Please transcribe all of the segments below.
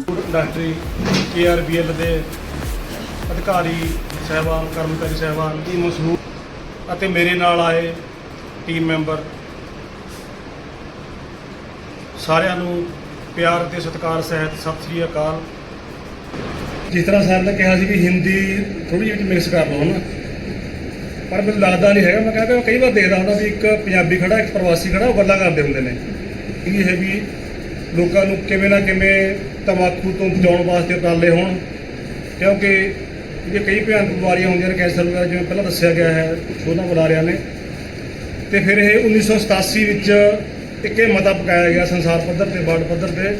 Food ਕੇਆਰਬੀਐਲ ਦੇ ਅਧਿਕਾਰੀ ਸਹਿਬਾਨ, ਕਰਮਚਾਰੀ ਸਹਿਬਾਨ ਦੀ ਮਸਹੂਰ ਅਤੇ ਮੇਰੇ ਨਾਲ ਆਏ ਟੀਮ ਮੈਂਬਰ। ਸਾਰਿਆਂ ਨੂੰ ਪਿਆਰ ਅਤੇ ਸਤਿਕਾਰ ਸਹਿਤ ਸਤਿ ਸ੍ਰੀ ਅਕਾਲ। ਜਿਸ ਤਰ੍ਹਾਂ ਸਰ ਨੇ ਕਿਹਾ ਸੀ ਵੀ ਹਿੰਦੀ ਥੋੜੀ ਜਿਹੀ ਮਿਕਸ ਕਰ ਲਓ ਨਾ। ਪਰ ਮੈਨੂੰ ਲੱਗਦਾ ਨਹੀਂ ਹੈਗਾ। ਮੈਂ ਕਹਿੰਦਾ ਮੈਂ ਕਈ ਵਾਰ ਦੇਖਦਾ ਹੁੰਦਾ ਵੀ ਇੱਕ ਪੰਜਾਬੀ ਖੜਾ, ਇੱਕ ਪ੍ਰਵਾਸੀ ਖੜਾ, ਉਹ ਗੱਲਾਂ ਕਰਦੇ ਹੁੰਦੇ ਨੇ। ਇਹ ਹੈ ਵੀ ਲੋਕਾਂ ਨੂੰ ਕਿਵੇਂ ਨਾ ਕਿਵੇਂ ਤਮਾਕੂ ਤੋਂ ਬਚਾਉਣ ਵਾਸਤੇ ਉਪਰਾਲੇ ਹੋਣ। ਕਿਉਂਕਿ ਜੇ ਕਈ ਭਿਆਨਕ ਬਿਮਾਰੀਆਂ ਹੁੰਦੀਆਂ ਨੇ, ਕੈਂਸਰ ਵਗੈਰਾ, ਜਿਵੇਂ ਪਹਿਲਾਂ ਦੱਸਿਆ ਗਿਆ ਹੈ, ਉਹਨਾਂ ਬੁਲਾਰਿਆਂ ਨੇ। ਤੇ ਫਿਰ ਇਹ 1987 ਵਿੱਚ ਇੱਕ ਇਹ ਮਤਾ ਪਕਾਇਆ ਗਿਆ ਸੰਸਾਰ ਪੱਧਰ ਤੇ ਵਰਲਡ ਪੱਧਰ ਤੇ,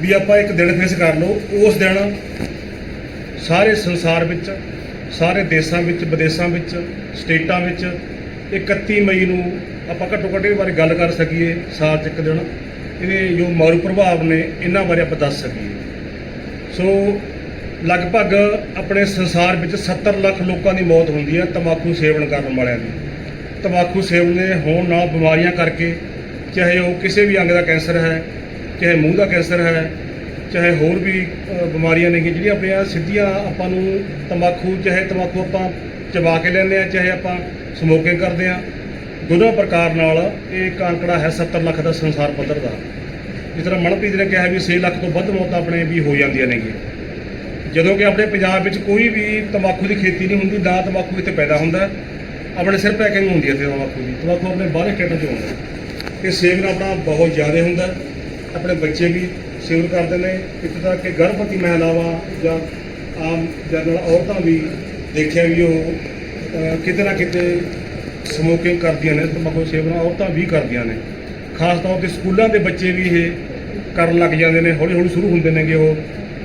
ਵੀ ਆਪਾਂ ਇੱਕ ਦਿਨ ਫਿਕਸ ਕਰ ਲਓ। ਉਸ ਦਿਨ ਸਾਰੇ ਸੰਸਾਰ ਵਿੱਚ, ਸਾਰੇ ਦੇਸ਼ਾਂ ਵਿੱਚ, ਵਿਦੇਸ਼ਾਂ ਵਿੱਚ, ਸਟੇਟਾਂ ਵਿੱਚ 31 ਮਈ ਨੂੰ ਆਪਾਂ ਘੱਟੋ ਘੱਟ ਇਹ ਬਾਰੇ ਗੱਲ ਕਰ ਸਕੀਏ, ਸਾਲ 'ਚ ਇੱਕ ਦਿਨ। ਇਹਦੇ ਜੋ ਮਾਰੂ ਪ੍ਰਭਾਵ ਨੇ, ਇਹਨਾਂ ਬਾਰੇ ਆਪਾਂ ਦੱਸ ਸਕੀਏ। ਸੋ ਲਗਭਗ ਆਪਣੇ ਸੰਸਾਰ ਵਿੱਚ 70 ਲੱਖ ਲੋਕਾਂ ਦੀ ਮੌਤ ਹੁੰਦੀ ਹੈ ਤੰਬਾਕੂ ਸੇਵਨ ਕਰਨ ਵਾਲਿਆਂ ਦੀ। ਤੰਬਾਕੂ ਸੇਵਨ ਦੇ ਹੋਣ ਨਾਲ ਬਿਮਾਰੀਆਂ ਕਰਕੇ, ਚਾਹੇ ਉਹ ਕਿਸੇ ਵੀ ਅੰਗ ਦਾ ਕੈਂਸਰ ਹੈ, ਚਾਹੇ ਮੂੰਹ ਦਾ ਕੈਂਸਰ ਹੈ ਚਾਹੇ ਹੋਰ ਵੀ ਬਿਮਾਰੀਆਂ ਨੇ ਜਿਹੜੀਆਂ ਆਪਣੀਆਂ ਸਿੱਧੀਆਂ ਆਪਾਂ ਨੂੰ ਤੰਬਾਕੂ, ਚਾਹੇ ਤੰਬਾਕੂ ਆਪਾਂ ਚਬਾ ਕੇ ਲੈਂਦੇ ਆ ਚਾਹੇ ਆਪਾਂ ਸਮੋਕਿੰਗ ਕਰਦੇ ਆ ਦੋਨੋਂ ਪ੍ਰਕਾਰ ਨਾਲ ਇਹ ਇੱਕ ਅੰਕੜਾ ਹੈ 70 ਲੱਖ ਦਾ ਸੰਸਾਰ ਪੱਧਰ ਦਾ। ਜਿਸ ਤਰ੍ਹਾਂ ਮਨਪ੍ਰੀਤ ਨੇ ਕਿਹਾ ਵੀ 6 ਲੱਖ ਤੋਂ ਵੱਧ ਮੌਤਾਂ ਆਪਣੇ ਵੀ ਹੋ ਜਾਂਦੀਆਂ ਨੇਗੀਆਂ। ਜਦੋਂ ਕਿ ਆਪਣੇ ਪੰਜਾਬ ਵਿੱਚ ਕੋਈ ਵੀ ਤੰਬਾਕੂ ਦੀ ਖੇਤੀ ਨਹੀਂ ਹੁੰਦੀ, ਨਾ ਤੰਬਾਕੂ ਇੱਥੇ ਪੈਦਾ ਹੁੰਦਾ। ਆਪਣੇ ਸਿਰ ਪੈਕਿੰਗ ਹੁੰਦੀ ਹੈ ਇੱਥੇ ਤੰਬਾਕੂ ਦੀ। ਤੰਬਾਕੂ ਆਪਣੇ ਬਾਹਰਲੇ ਸਟੇਟਾਂ 'ਚ ਆਉਂਦਾ ਤੇ ਸੇਵਨ ਆਪਣਾ ਬਹੁਤ ਜ਼ਿਆਦਾ ਹੁੰਦਾ। ਆਪਣੇ ਬੱਚੇ ਵੀ ਸੇਵਨ ਕਰਦੇ ਨੇ। ਇੱਥੇ ਤੱਕ ਕਿ ਗਰਭਵਤੀ ਮਹਿਲਾਵਾਂ ਜਾਂ ਆਮ ਜਨਰਲ ਔਰਤਾਂ ਵੀ ਦੇਖਿਆ ਵੀ ਉਹ ਕਿਤੇ ਨਾ ਕਿਤੇ ਸਮੋਕਿੰਗ ਕਰਦੀਆਂ ਨੇ, ਤੰਬਾਕੂ ਸੇਵਨ ਔਰਤਾਂ ਵੀ ਕਰਦੀਆਂ ਨੇ। ਖਾਸ ਤੌਰ ਤੇ ਸਕੂਲਾਂ ਦੇ ਬੱਚੇ ਵੀ ਇਹ ਕਰਨ ਲੱਗ ਜਾਂਦੇ ਨੇ। ਹੌਲੀ ਹੌਲੀ ਸ਼ੁਰੂ ਹੁੰਦੇ ਨੇਗੇ ਉਹ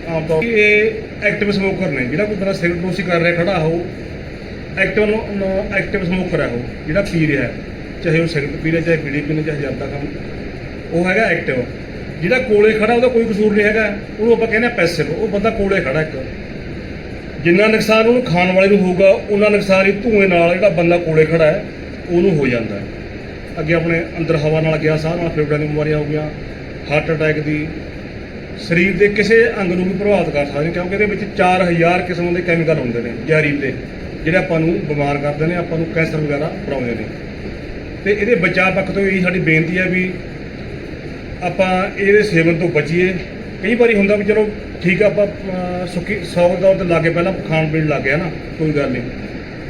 ਆਮ ਤੌਰ ਤੇ ਇਹ ਐਕਟਿਵ ਸਮੋਕਰ ਨੇ। ਜਿਹੜਾ ਕੋਈ ਬੰਦਾ ਸਿਗਰਟ ਨੋਸੀ ਕਰ ਰਿਹਾ, ਖੜਾ ਹੋ ਐਕਟਿਵ ਐਕਟਿਵ ਸਮੋਕਰ ਹੈ ਉਹ, ਜਿਹੜਾ ਪੀ ਰਿਹਾ ਹੈ। ਚਾਹੇ ਉਹ ਸਿਗਰਟ ਪੀ ਰਿਹਾ, ਚਾਹੇ ਬੀੜੀ ਪੀ ਰਿਹਾ ਚਾਹੇ ਜਰਦਾ ਖਾਣ ਉਹ ਹੈਗਾ ਐਕਟਿਵ ਜਿਹੜਾ ਕੋਲੇ ਖੜਾ, ਉਹਦਾ ਕੋਈ ਕਸੂਰ ਨਹੀਂ ਹੈਗਾ। ਉਹਨੂੰ ਆਪਾਂ ਕਹਿੰਦੇ ਆ ਪੈਸਿਵ ਉਹ ਬੰਦਾ ਕੋਲੇ ਖੜਾ ਇੱਕ। ਜਿੰਨਾ ਨੁਕਸਾਨ ਉਹਨੂੰ ਖਾਣ ਵਾਲੇ ਨੂੰ ਹੋਊਗਾ, ਉਹਨਾਂ ਨੁਕਸਾਨ ਹੀ ਧੂਏ ਨਾਲ ਜਿਹੜਾ ਬੰਦਾ ਕੋਲੇ ਖੜਾ ਹੈ, ਉਹਨੂੰ ਹੋ ਜਾਂਦਾ ਅੱਗੇ ਆਪਣੇ ਅੰਦਰ ਹਵਾ ਨਾਲ ਗਿਆ, ਸਾਹ ਨਾਲ ਫੇਫੜਿਆਂ ਦੀਆਂ ਬਿਮਾਰੀਆਂ ਹੋ ਗਈਆਂ ਹਾਰਟ ਅਟੈਕ ਦੀ। ਸਰੀਰ ਦੇ ਕਿਸੇ ਅੰਗ ਨੂੰ ਵੀ ਪ੍ਰਭਾਵਿਤ ਕਰ ਸਕਦੇ ਕਿਉਂਕਿ ਇਹਦੇ ਵਿੱਚ 4000 ਕਿਸਮ ਦੇ ਕੈਮੀਕਲ ਹੁੰਦੇ ਨੇ, ਜ਼ਹਿਰੀਲੇ। ਜਿਹੜੇ ਆਪਾਂ ਨੂੰ ਬਿਮਾਰ ਕਰਦੇ ਨੇ, ਆਪਾਂ ਨੂੰ ਕੈਂਸਰ ਵਗੈਰਾ ਬਣਾਉਂਦੇ ਨੇ। ਤੇ ਇਹਦੇ ਬਚਾਅ ਪੱਖ ਤੋਂ ਇਹੀ ਸਾਡੀ ਬੇਨਤੀ ਹੈ ਵੀ ਆਪਾਂ ਇਹਦੇ ਸੇਵਨ ਤੋਂ ਬਚੀਏ। ਕਈ ਵਾਰੀ ਹੁੰਦਾ ਵੀ ਚਲੋ ਠੀਕ ਆ ਆਪਾਂ ਅਹ, ਸੁੱਕੀ ਸੌਗ ਤੌਰ ਤੇ ਲਾ ਕੇ ਪਹਿਲਾਂ ਖਾਣ ਪੀਣ ਲੱਗ ਗਿਆ ਨਾ ਕੋਈ ਗੱਲ ਨਹੀਂ।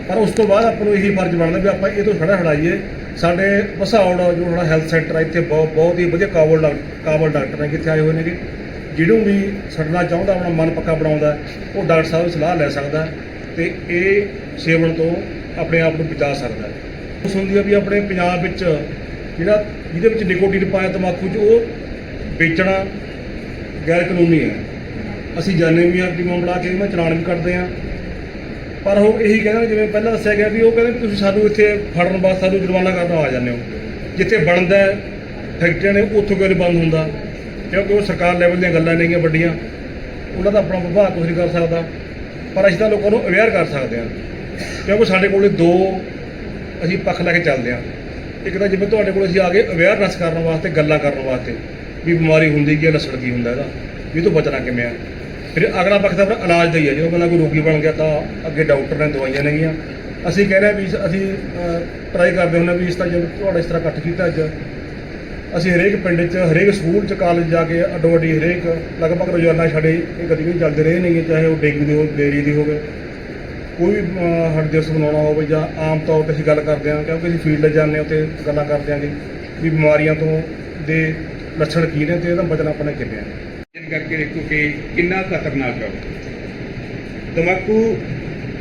ਪਰ ਉਸ ਤੋਂ ਬਾਅਦ ਆਪਾਂ ਨੂੰ ਇਹੀ ਫਰਜ਼ ਬਣਦਾ ਵੀ ਆਪਾਂ ਇਹ ਤੋਂ ਛੜਾ ਛੜਾਈਏ ਸਾਡੇ ਵਸੌੜ ਜੋ ਸਾਡਾ ਹੈਲਥ ਸੈਂਟਰ ਆ ਇੱਥੇ ਬਹੁਤ ਬਹੁਤ ਹੀ ਵਧੀਆ ਕਾਬਲ ਡਾਕ- ਕਾਬਲ ਡਾਕਟਰ ਨੇ ਕਿੱਥੇ ਆਏ ਹੋਏ ਨੇਗੇ। ਜਿਹਨੂੰ ਵੀ ਛੱਡਣਾ ਚਾਹੁੰਦਾ ਆਪਣਾ ਮਨ ਪੱਕਾ ਬਣਾਉਂਦਾ ਉਹ ਡਾਕਟਰ ਸਾਹਿਬ ਦੀ ਸਲਾਹ ਲੈ ਸਕਦਾ ਤੇ ਇਹ ਸੇਵਨ ਤੋਂ ਆਪਣੇ ਆਪ ਨੂੰ ਬਚਾ ਸਕਦਾ। ਹੈ ਉਸ ਹੁੰਦੀ ਆ ਵੀ ਆਪਣੇ ਪੰਜਾਬ ਵਿੱਚ ਜਿਹੜਾ ਜਿਹਦੇ ਵਿੱਚ ਨਿਕੋਟੀਨ ਪਾਇਆ ਤੰਬਾਕੂ 'ਚ, ਉਹ ਵੇਚਣਾ ਗੈਰ ਕਾਨੂੰਨੀ ਹੈ। ਅਸੀਂ ਜਾਣੇ ਵੀ ਆ ਟੀਮਾਂ ਬਣਾ ਕੇ ਇਹਨਾਂ ਚਲਾਨ ਵੀ ਕੱਟਦੇ ਆ ਪਰ ਉਹ ਇਹੀ ਕਹਿੰਦੇ ਜਿਵੇਂ ਪਹਿਲਾਂ ਦੱਸਿਆ ਗਿਆ ਵੀ ਉਹ ਕਹਿੰਦੇ ਵੀ ਤੁਸੀਂ ਸਾਨੂੰ ਇੱਥੇ ਫੜਨ ਬਾਅਦ ਸਾਨੂੰ ਜੁਰਮਾਨਾ ਕਰਨ ਆ ਜਾਂਦੇ ਹੋ। ਜਿੱਥੇ ਬਣਦਾ ਫੈਕਟਰੀਆਂ ਨੇ ਉੱਥੋਂ ਕਿਉਂ ਨਹੀਂ ਬੰਦ ਹੁੰਦਾ? ਕਿਉਂਕਿ ਉਹ ਸਰਕਾਰ ਲੈਵਲ ਦੀਆਂ ਗੱਲਾਂ ਨੇਗੀਆਂ ਵੱਡੀਆਂ। ਉਹਨਾਂ ਦਾ ਆਪਣਾ ਵਿਭਾਗ ਕੁਝ ਨਹੀਂ ਕਰ ਸਕਦਾ। ਪਰ ਅਸੀਂ ਤਾਂ ਲੋਕਾਂ ਨੂੰ ਅਵੇਅਰ ਕਰ ਸਕਦੇ ਹਾਂ। ਕਿਉਂਕਿ ਸਾਡੇ ਕੋਲੇ ਦੋ ਅਸੀਂ ਪੱਖ ਲੈ ਕੇ ਚੱਲਦੇ ਹਾਂ। ਇੱਕ ਤਾਂ ਜਿਵੇਂ ਤੁਹਾਡੇ ਕੋਲ ਅਸੀਂ ਆ ਗਏ ਅਵੇਅਰਨੈਸ ਕਰਨ ਵਾਸਤੇ, ਗੱਲਾਂ ਕਰਨ ਵਾਸਤੇ ਵੀ ਬਿਮਾਰੀ ਹੁੰਦੀ ਕੀ ਹੈ ਲੱਛਣ ਕੀ ਹੁੰਦਾ ਇਹਦਾ, ਵੀ ਇਹ ਤੋਂ ਬਚਣਾ ਕਿਵੇਂ ਆ। ਫਿਰ ਅਗਲਾ ਪੱਖ ਤਾਂ ਆਪਣਾ ਇਲਾਜ ਦਾ ਹੀ ਹੈ ਜਦੋਂ ਬੰਦਾ ਕੋਈ ਰੋਗੀ ਬਣ ਗਿਆ ਤਾਂ ਅੱਗੇ ਡਾਕਟਰ ਨੇ ਦਵਾਈਆਂ ਨੇਗੀਆਂ ਅਸੀਂ ਕਹਿ ਰਹੇ ਹਾਂ ਵੀ ਅਸੀਂ ਟਰਾਈ ਕਰਦੇ ਹੁੰਦੇ ਹਾਂ ਵੀ ਇਸ ਤਰ੍ਹਾਂ ਜਦੋਂ ਤੁਹਾਡਾ ਇਸ ਤਰ੍ਹਾਂ ਇਕੱਠ ਕੀਤਾ ਅੱਜ। ਅਸੀਂ ਹਰੇਕ ਪਿੰਡ 'ਚ, ਹਰੇਕ ਸਕੂਲ 'ਚ ਕਾਲਜ ਜਾ ਕੇ ਅੱਡੋ ਅੱਡੀ ਹਰੇਕ, ਲਗਭਗ ਰੋਜ਼ਾਨਾ ਸਾਡੇ ਇਹ ਗਤੀਵਿਧੀ ਚੱਲਦੇ ਰਹੇ ਨੇਗੇ ਚਾਹੇ ਉਹ ਡੇਂਗੂ ਦੀ ਹੋਵੇ ਬੇਰੀ ਦੀ ਹੋਵੇ ਕੋਈ ਵੀ ਅਹ, ਹੱਡ ਦਿਵਸ ਮਨਾਉਣਾ ਹੋਵੇ ਜਾਂ ਆਮ ਤੌਰ ਤੇ ਅਸੀਂ ਗੱਲ ਕਰਦੇ ਹਾਂ ਕਿਉਂਕਿ ਅਸੀਂ ਫੀਲਡ ਜਾਂਦੇ ਹਾਂ ਉੱਥੇ ਗੱਲਾਂ ਕਰਦੇ ਹਾਂ ਜੀ ਵੀ ਬਿਮਾਰੀਆਂ ਤੋਂ ਦੇ ਲੱਛਣ ਕੀ ਨੇ ਤੇ ਇਹਦਾ ਬਚਣਾ ਆਪਣੇ ਕਿਵੇਂ ਹੈ ਜਿਨ ਕਰਕੇ ਦੇਖੋ ਕਿ ਕਿੰਨਾ ਖਤਰਨਾਕ ਹੈ ਤੰਬਾਕੂ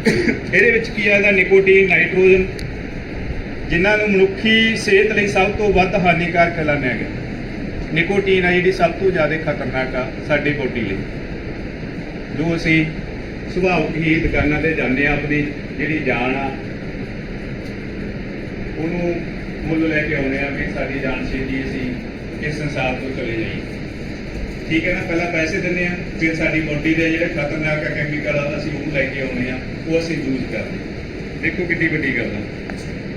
ਇਹਦੇ ਵਿੱਚ ਕੀ ਹੈ ਨਿਕੋਟੀਨ ਨਾਈਟ੍ਰੋਜਨ ਜਿਨ੍ਹਾਂ ਨੂੰ ਮਨੁੱਖੀ ਸਿਹਤ ਲਈ ਸਭ ਤੋਂ ਵੱਧ ਹਾਨੀਕਾਰਕ ਐਲਾਨਿਆ ਗਿਆ। ਨਿਕੋਟੀਨ ਆ ਜਿਹੜੀ ਸਭ ਤੋਂ ਜ਼ਿਆਦਾ ਖਤਰਨਾਕ ਆ ਸਾਡੀ ਬੋਡੀ ਲਈ। ਜੋ ਅਸੀਂ ਸੁਭਾਵਿਕ ਹੀ ਦੁਕਾਨਾਂ ਤੇ ਜਾਂਦੇ ਆ, ਆਪਣੀ ਜਿਹੜੀ ਜਾਨ ਆ, ਉਹਨੂੰ ਮੁੱਲ ਲੈ ਕੇ ਆਉਂਦੇ ਆ ਵੀ ਸਾਡੀ ਜਾਨ ਛੇਤੀ ਅਸੀਂ ਇਸ ਸੰਸਾਰ ਤੋਂ ਚਲੇ ਜਾਈਏ। ਠੀਕ ਹੈ ਨਾ, ਪਹਿਲਾਂ ਪੈਸੇ ਦਿੰਦੇ ਆ, ਫਿਰ ਸਾਡੀ ਬੋਡੀ ਦੇ ਜਿਹੜੇ ਖਤਰਨਾਕ ਕੈਮੀਕਲ ਆ, ਅਸੀਂ ਉਹ ਲੈ ਕੇ ਆਉਂਦੇ ਆ, ਉਹ ਅਸੀਂ ਯੂਜ਼ ਕਰਦੇ ਹਾਂ। ਦੇਖੋ ਕਿੰਨੀ ਵੱਡੀ ਗੱਲ ਆ।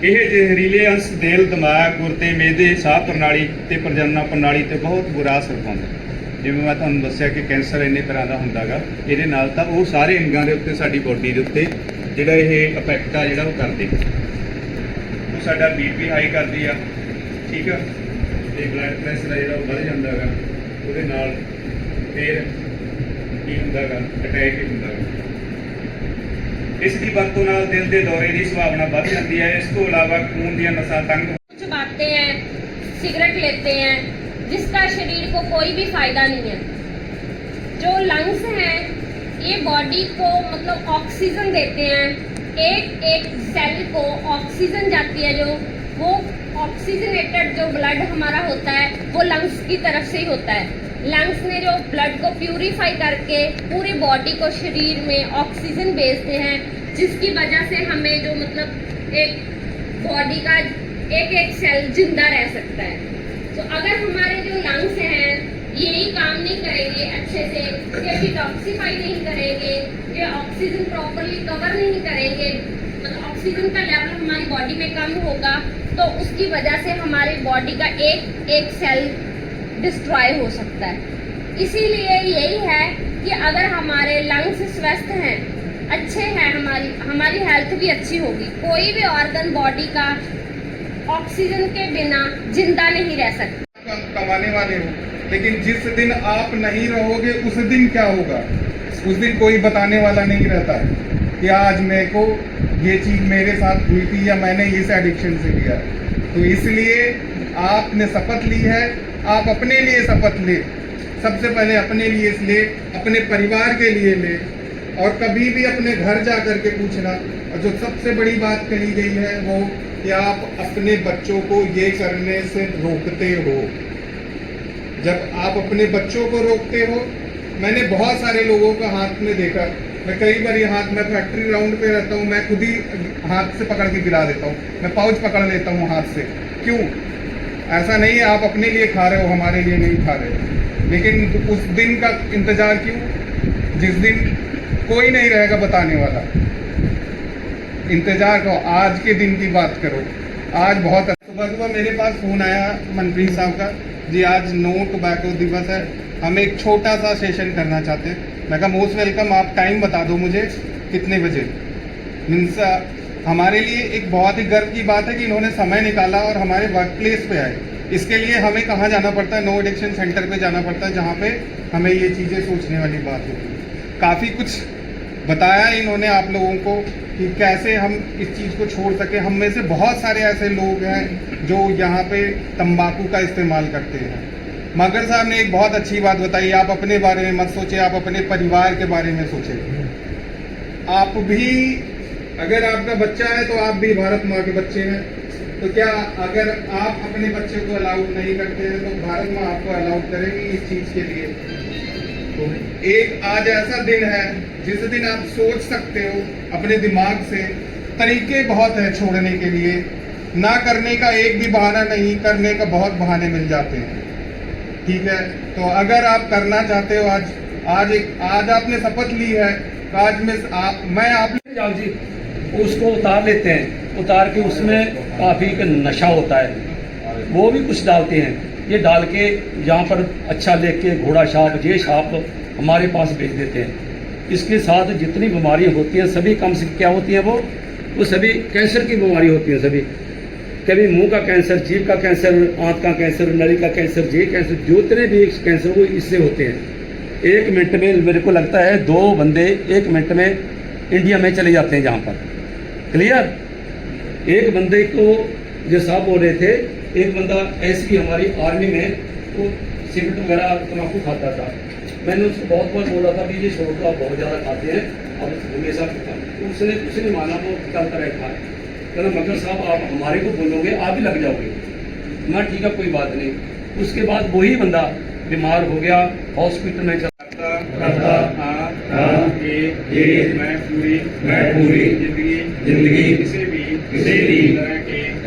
ਇਹ ਜ਼ਹਿਰੀਲੇ ਅੰਸ਼ ਦਿਲ ਦਿਮਾਗ ਗੁਰਦੇ ਮੇਦੇ, ਸਾਹ ਪ੍ਰਣਾਲੀ ਤੇ ਪ੍ਰਜਨਨ ਪ੍ਰਣਾਲੀ ਤੇ ਬਹੁਤ ਬੁਰਾ ਅਸਰ ਪਾਉਂਦਾ। ਜਿਵੇਂ ਮੈਂ ਤੁਹਾਨੂੰ ਦੱਸਿਆ ਕਿ ਕੈਂਸਰ ਇੰਨੇ ਤਰ੍ਹਾਂ ਦਾ ਹੁੰਦਾਗਾ, ਇਹਦੇ ਨਾਲ ਤਾਂ ਉਹ ਸਾਰੇ ਅੰਗਾਂ ਦੇ ਉੱਤੇ ਸਾਡੀ ਬੋਡੀ ਦੇ ਉੱਤੇ ਜਿਹੜਾ ਇਹ ਇਫੈਕਟ ਆ ਜਿਹੜਾ ਉਹ ਕਰਦੇ। ਉਹ ਸਾਡਾ ਬੀਪੀ ਹਾਈ ਕਰਦੀ ਆ, ਠੀਕ ਆ? ਤੇ ਬਲੱਡ ਪ੍ਰੈਸ਼ਰ ਜਿਹੜਾ ਉਹ ਵੱਧ ਜਾਂਦਾਗਾ, ਉਹਦੇ ਨਾਲ ਫਿਰ ਕੀ ਹੁੰਦਾਗਾ? ਅਟੈਕ ਹੀ ਹੁੰਦਾਗਾ। ਇਸ ਦੀ ਵਰਤੋਂ ਨਾਲ ਦਿਲ ਦੇ ਦੌਰੇ ਦੀ ਸੰਭਾਵਨਾ ਵੱਧ ਜਾਂਦੀ ਹੈ। ਇਸ ਤੋਂ ਇਲਾਵਾ ਖੂਨ ਦੀਆਂ ਨਸਾਂ ਤੰਗ ਕੁਝ ਬਾਤੇ ਹੈ ਸਿਗਰਟ ਲੈਤੇ ਹੈ जिसका शरीर को कोई भी फ़ायदा नहीं है। जो लंग्स हैं, ये बॉडी को मतलब ऑक्सीजन देते हैं। एक एक सेल को ऑक्सीजन जाती है जो, वो ऑक्सीजनेटेड जो ब्लड हमारा होता है, वो लंग्स की तरफ़ से ही होता है। लंग्स ने जो ब्लड को प्यूरिफाई करके पूरी बॉडी को शरीर में ऑक्सीजन भेजते हैं, जिसकी वजह से हमें जो मतलब एक बॉडी का एक एक सेल ज़िंदा रह सकता है। तो अगर हमारे जो लंग्स हैं, यही काम नहीं करेंगे अच्छे से, ये डिटॉक्सीफाई नहीं करेंगे, ये ऑक्सीजन प्रॉपरली कवर नहीं करेंगे मतलब ऑक्सीजन का लेवल हमारी बॉडी में कम होगा तो उसकी वजह से हमारे बॉडी का एक एक सेल डिस्ट्रॉय हो सकता है। इसीलिए यही है कि अगर हमारे लंग्स स्वस्थ हैं, अच्छे हैं, हमारी हमारी हेल्थ भी अच्छी होगी। कोई भी ऑर्गन बॉडी का ऑक्सीजन के बिना ज़िंदा नहीं रह सकता। कम कमाने वाले हो, लेकिन जिस दिन आप नहीं रहोगे, उस दिन क्या होगा? उस दिन कोई बताने वाला नहीं रहता है कि आज मेरे को ये चीज़ मेरे साथ हुई थी या मैंने इस एडिक्शन से लिया तो इसलिए आपने शपथ ली है, आप अपने लिए शपथ ले। सबसे पहले अपने लिए ले, अपने परिवार के लिए ले, और कभी भी अपने घर जा कर के पूछना। और जो सबसे बड़ी बात कही गई है वो कि आप अपने बच्चों को ये करने से रोकते हो। जब आप अपने बच्चों को रोकते हो, मैंने बहुत सारे लोगों का हाथ में देखा। मैं कई बार ये हाथ में फैक्ट्री राउंड पे रहता हूँ, मैं खुद ही हाथ से पकड़ के गिरा देता हूँ। मैं पाउच पकड़ लेता हूँ हाथ से। क्यों? ऐसा नहीं है, आप अपने लिए खा रहे हो, हमारे लिए नहीं खा रहे हो। लेकिन उस दिन का इंतज़ार क्यों? जिस दिन कोई नहीं रहेगा बताने वाला। इंतज़ार करो, आज के दिन की बात करो। आज बहुत सुबह सुबह मेरे पास फ़ोन आया मनप्रीत साहब का, जी, आज नो टोबैको दिवस है। हम एक छोटा सा सेशन करना चाहते हैं। मैं कहा मोस्ट वेलकम आप टाइम बता दो मुझे कितने बजे? मीन्स, हमारे लिए एक बहुत ही गर्व की बात है कि इन्होंने समय निकाला और हमारे वर्क प्लेस पे आए। इसके लिए हमें कहाँ जाना पड़ता है? नो एडिक्शन सेंटर पे जाना पड़ता है, जहाँ पे हमें ये चीज़ें सोचने वाली बात होती है। काफ़ी कुछ बताया इन्होंने आप लोगों को। कि कैसे हम इस चीज़ को छोड़ सके। हम में से बहुत सारे ऐसे लोग हैं जो यहाँ पे तंबाकू का इस्तेमाल करते हैं। मगर साहब ने एक बहुत अच्छी बात बताई, आप अपने बारे में मत सोचे, आप अपने परिवार के बारे में सोचें। आप भी, अगर आपका बच्चा है तो आप भी भारत माँ के बच्चे हैं। तो क्या अगर आप अपने बच्चे को अलाउड नहीं करते हैं तो भारत माँ आपको अलाउड करेगी इस चीज़ के लिए? एक आज ऐसा दिन है, जिस दिन आप सोच सकते हो अपने दिमाग से, तरीके बहुत है छोड़ने के लिए। ना करने का एक भी बहाना नहीं, करने का बहुत बहाने मिल जाते हैं। ठीक है? तो अगर आप करना चाहते हो आज आज एक, आज आपने शपथ ली है तो आज मैं आप मैं आप जी, उसको उतार लेते हैं। उतार के उसमें काफ़ी नशा होता है। वो भी कुछ डालते हैं। ये डाल के यहाँ पर अच्छा लेख के घोड़ा छाप ये छाप हमारे पास भेज देते हैं। इसके साथ जितनी बीमारियाँ होती हैं, सभी कम से क्या होती हैं वो? वो सभी कैंसर की बीमारी होती हैं सभी। कभी मुँह का कैंसर, जीभ का कैंसर, आंत का कैंसर, नली का कैंसर ये कैंसर, जितने भी कैंसर वो इससे होते हैं। एक मिनट में मेरे को लगता है दो बंदे एक मिनट में इंडिया में चले जाते हैं जहाँ पर। क्लियर? एक बंदे को जो साहब बोल रहे थे एक बंदा ऐसी हमारी आर्मी में वो सिगरेट वगैरह तम्बाकू खाता था मैंने उसको बहुत बार बोला था कि ये छोड़ दो आप बहुत ज़्यादा खाते हैं और हमेशा तो उसने उसने माना वो चलता रहता है कहना मगर साहब आप हमारे को बोलोगे आप ही लग जाओगे ना ठीक है कोई बात नहीं उसके बाद वही बंदा बीमार हो गया हॉस्पिटल में चला हाँ हाँ, मैं पूरी मैं पूरी ज़िंदगी ज़िंदगी किसी भी किसी भी तरह के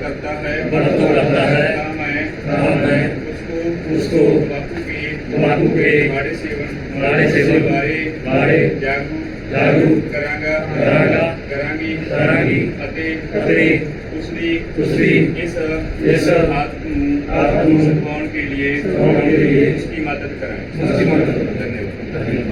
करता है भक्त है काम है उसको उसको के बापू सेवन बारे बारे जागरूक करांगा करांगा करांगी करांगी अते अते उसने उसने इस इस आत्म आत्म के लिए के लिए उसकी मदद कराएँ। उसकी मदद धन्यवाद।